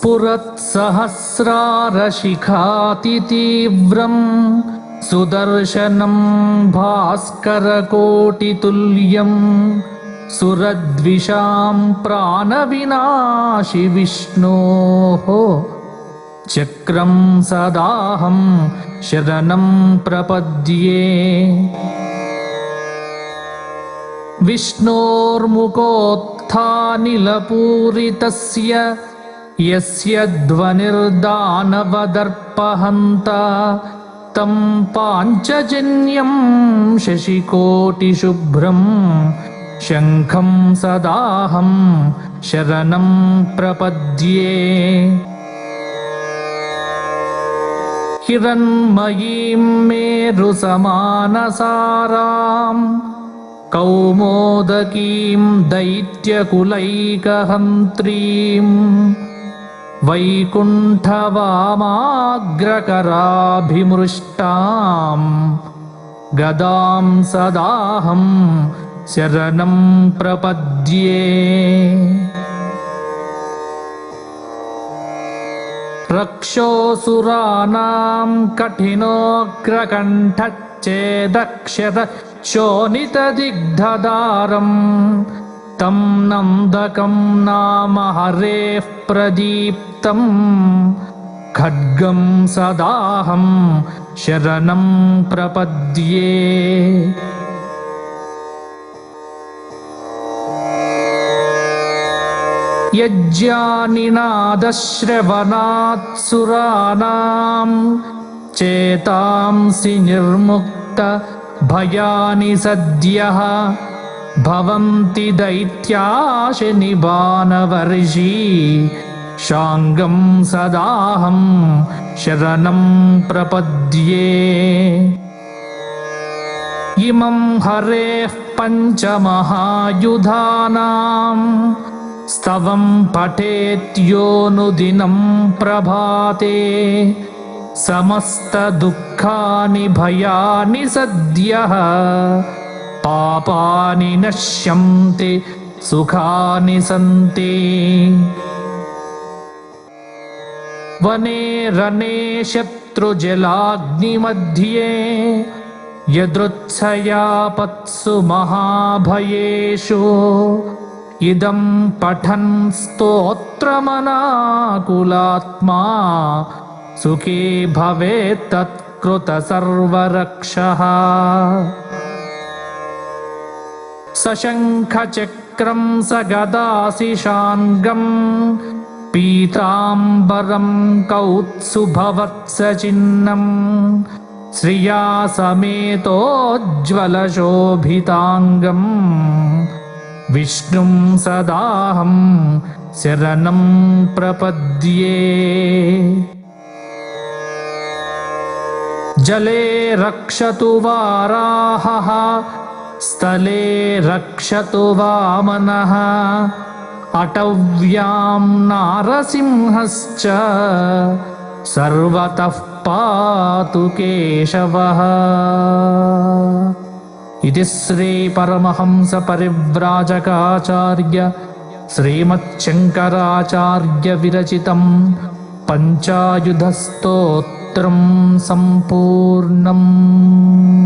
स्फुरत्सहस्रारशिखातितीव्रम् सुदर्शनं भास्करकोटितुल्यम् सुरद्विषां प्राणविनाशि विष्णोः चक्रं सदाहं शरणं प्रपद्ये। विष्णोर्मुखोत्थानिलपूरितस्य यस्य ध्वनिर्दानवदर्पहन्ता तं पाञ्चजन्यं शशिकोटिशुभ्रम् शङ्खं सदाहं शरणं प्रपद्ये। हिरण्मयीं मेरुसमानसाराम् कौमोदकीं दैत्यकुलैकहन्त्रीम् वैकुण्ठवामाग्रकराभिमृष्टाम् गदां सदाहं शरणं प्रपद्ये। रक्षोऽसुराणां कठिनोऽग्रकण्ठच्चेदक्षत शोणितदिग्धदारम् तं नन्दकं नाम हरेः प्रदीप्तम्। खड्गं सदाहं शरणं प्रपद्ये। यज्ञानिनादश्रवणात्सुराणां चेतांसि निर्मुक्त भयानि सद्यः भवन्ति दैत्याशनिबाणवर्षी। शाङ्गं सदाहं शरणं प्रपद्ये। इमं हरेः पञ्चमहायुधानाम्। स्तवं पठेत्योनुदिनं प्रभाते। समस्तदुःखानि भयानि सद्यः पापानि नश्यन्ति सुखानि सन्ति। वने रणे शत्रुजलाग्निमध्ये यदृच्छयापत्सु महाभयेषु। इदं पठन् स्तोत्रमनाकुलात्मा सुखी भवेत्तत्कृतसर्वरक्षः सशङ्खचक्रं स गदासिशाङ्गम् पीताम्बरं कौत्सुभवत्सचिह्नम् श्रिया समेतोज्ज्वलशोभिताङ्गम् विष्णुं सदाहं शरणं प्रपद्ये। जले रक्षतु वाराहः स्थले रक्षतु वामनः। अटव्यां नारसिंहश्च। सर्वतः पातु केशवः। इति श्रीपरमहंसपरिव्राजकाचार्य श्रीमच्छङ्कराचार्यविरचितं पञ्चायुधस्तोत्रं सम्पूर्णम्